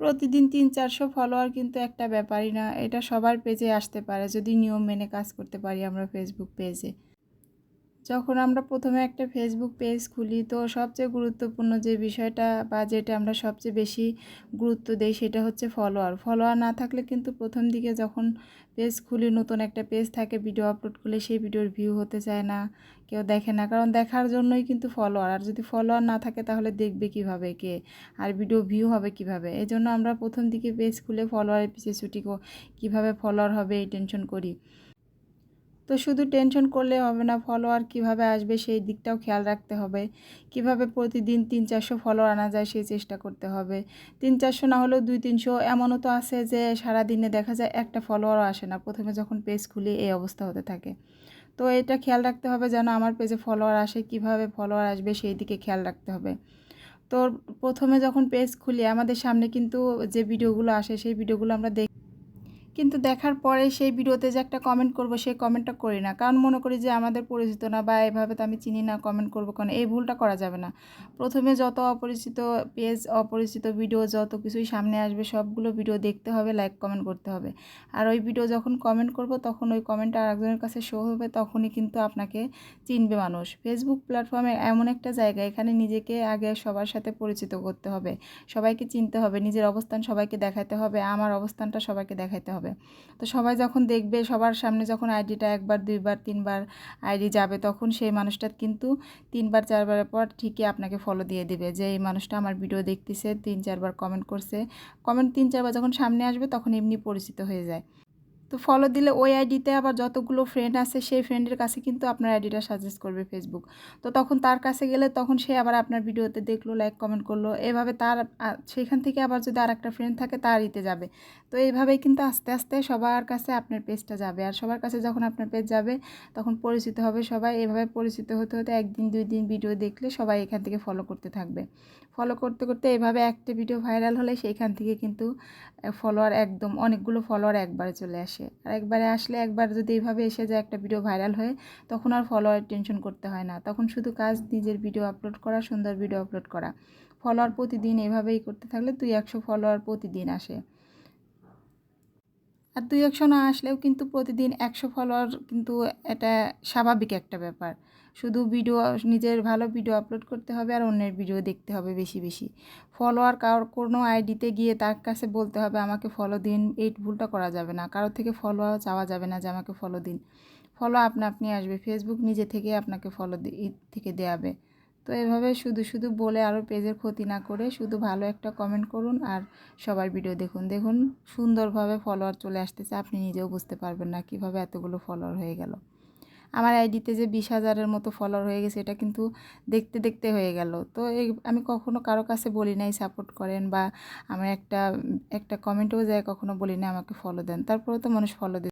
প্রতিদিন তিন চারশো ফলোয়ার কিন্তু একটা ব্যাপারই না, এটা সবার পেজে আসতে পারে, যদি নিয়ম মেনে কাজ করতে পারি আমরা ফেসবুক পেজে যখন আমরা প্রথমে একটা ফেসবুক পেজ খুলি, তো সবচেয়ে গুরুত্বপূর্ণ যে বিষয়টা বা যেটা আমরা সবচেয়ে বেশি গুরুত্ব দেই সেটা হচ্ছে ফলোয়ার ফলোয়ার না থাকলে কিন্তু প্রথম দিকে যখন পেজ খুলি, নতুন একটা পেজ থাকে ভিডিও আপলোড করলে সেই ভিডিওর ভিউ হতে চায় না, কেউ দেখে না। কারণ দেখার জন্যই কিন্তু ফলোয়ার আর যদি ফলোয়ার না থাকে, তাহলে দেখবে কীভাবে কে? আর ভিডিও ভিউ হবে কীভাবে? এই জন্য আমরা প্রথম দিকে পেজ খুলে ফলোয়ারের পিছিয়ে ছুটি কীভাবে ফলোয়ার হবে, এই টেনশন করি। তো শুধু টেনশন করলে হবে না ফলোয়ার কীভাবে আসবে সেই দিকটাও খেয়াল রাখতে হবে। কীভাবে প্রতিদিন তিন চারশো ফলোয়ার আনা যায় সেই চেষ্টা করতে হবে। তিন চারশো না হলেও দুই তিনশো, এমনও তো আছে যে সারা দিনে দেখা যায় একটা ফলোয়ারও আসে না। প্রথমে যখন পেজ খুলি এই অবস্থা হতে থাকে। তো এটা খেয়াল রাখতে হবে যেন আমার পেজে ফলোয়ার আসে, কীভাবে ফলোয়ার আসবে সেই দিকে খেয়াল রাখতে হবে। তো প্রথমে যখন পেজ খুলি, আমাদের সামনে কিন্তু যে ভিডিওগুলো আসে, সেই ভিডিওগুলো আমরা দেখি কিন্তু দেখার পরে সেই ভিডিওতে যে একটা কমেন্ট করব, সেই কমেন্টটা করি না। কারণ মনে করি যে আমাদের পরিচিত না বা এভাবে তো আমি চিনি না কমেন্ট করব কারণ এই ভুলটা করা যাবে না। প্রথমে যত অপরিচিত পেজ অপরিচিত ভিডিও যত কিছুই সামনে আসবে, সবগুলো ভিডিও দেখতে হবে লাইক কমেন্ট করতে হবে। আর ওই ভিডিও যখন কমেন্ট করব, তখন ওই কমেন্টটা আরেকজনের কাছে শো হবে, তখনই কিন্তু আপনাকে চিনবে মানুষ। ফেসবুক প্ল্যাটফর্মে এমন একটা জায়গা, এখানে নিজেকে আগে সবার সাথে পরিচিত করতে হবে। সবাইকে চিনতে হবে, নিজের অবস্থান সবাইকে দেখাতে হবে, আমার অবস্থানটা সবাইকে দেখাতে হবে। তো সবাই যখন দেখবে, সবার সামনে যখন আইডিটা একবার, দুইবার, তিনবার আইডি যাবে, তখন সেই মানুষটা কিন্তু তিনবার, চারবারের পর ঠিকই আপনাকে ফলো দিয়ে দিবে যে, এই মানুষটা আমার ভিডিও দেখতেছে, তিন, চারবার কমেন্ট করছে। কমেন্ট তিন, চারবার যখন সামনে আসবে, তখন এমনি পরিচিত হয়ে যায়। তো ফলো দিলে ওই আইডিতে আবার যতগুলো ফ্রেন্ড আছে, সেই ফ্রেন্ডের কাছে কিন্তু আপনার আইডিটা সাজেস্ট করবে ফেসবুক তো তখন তার কাছে গেলে তখন সে আবার আপনার ভিডিওতে দেখল লাইক কমেন্ট করল। এভাবে তার সেখান থেকে আবার যদি আর একটা ফ্রেন্ড থাকে, তার ইতে যাবে। তো এইভাবেই কিন্তু আস্তে আস্তে সবার কাছে আপনার পেজটা যাবে। আর সবার কাছে যখন আপনার পেজ যাবে, তখন পরিচিত হবে সবাই। এভাবে পরিচিত হতে হতে একদিন, দুই দিন ভিডিও দেখলে সবাই এখান থেকে ফলো করতে থাকবে। ফলো করতে করতে এভাবে একটা ভিডিও ভাইরাল হলে সেইখান থেকে কিন্তু ফলোয়ার একদম, অনেকগুলো ফলোয়ার একবারে চলে আসে। আর একবারে আসলে একবার যদি এইভাবে এসে যায় একটা ভিডিও ভাইরাল হয়ে, তখন আর ফলোয়ার টেনশন করতে হয় না। তখন শুধু কাজ নিজের ভিডিও আপলোড করা, সুন্দর ভিডিও আপলোড করা। ফলোয়ার প্রতিদিন এভাবেই করতে থাকলে তুই একশো ফলোয়ার প্রতিদিন আসে। আর দুই একশো না আসলেও কিন্তু প্রতিদিন একশো ফলোয়ার কিন্তু এটা স্বাভাবিক একটা ব্যাপার। শুধু ভিডিও নিজের ভালো ভিডিও আপলোড করতে হবে আর অন্যের ভিডিও দেখতে হবে বেশি বেশি। ফলোয়ার কারোর কোনো আইডিতে গিয়ে তার কাছে বলতে হবে, আমাকে ফলো দিন। এই ভুলটা করা যাবে না। কারোর থেকে ফলো চাওয়া যাবে না যে, আমাকে ফলো দিন। ফলো আপনা আপনি আসবে। ফেসবুক নিজে থেকে আপনাকে ফলো থেকে দেওয়াবে তো এভাবে শুধু শুধু বলে আরও পেজের ক্ষতি না করে শুধু ভালো একটা কমেন্ট করুন আর সবার ভিডিও দেখুন। দেখুন সুন্দরভাবে ফলোয়ার চলে আসতেছে, আপনি নিজেও বুঝতে পারবেন না কীভাবে এতগুলো ফলোয়ার হয়ে গেল। আমার আইডিতে যে বিশ হাজারের মতো ফলোয়ার হয়ে গেছে, এটা কিন্তু দেখতে দেখতে হয়ে গেল। তো এই, আমি কখনো কারও কাছে বলি নাই সাপোর্ট করেন বা আমার একটা একটা কমেন্টও যায়, কখনো বলি না আমাকে ফলো দেন। তারপরেও তো মানুষ ফলো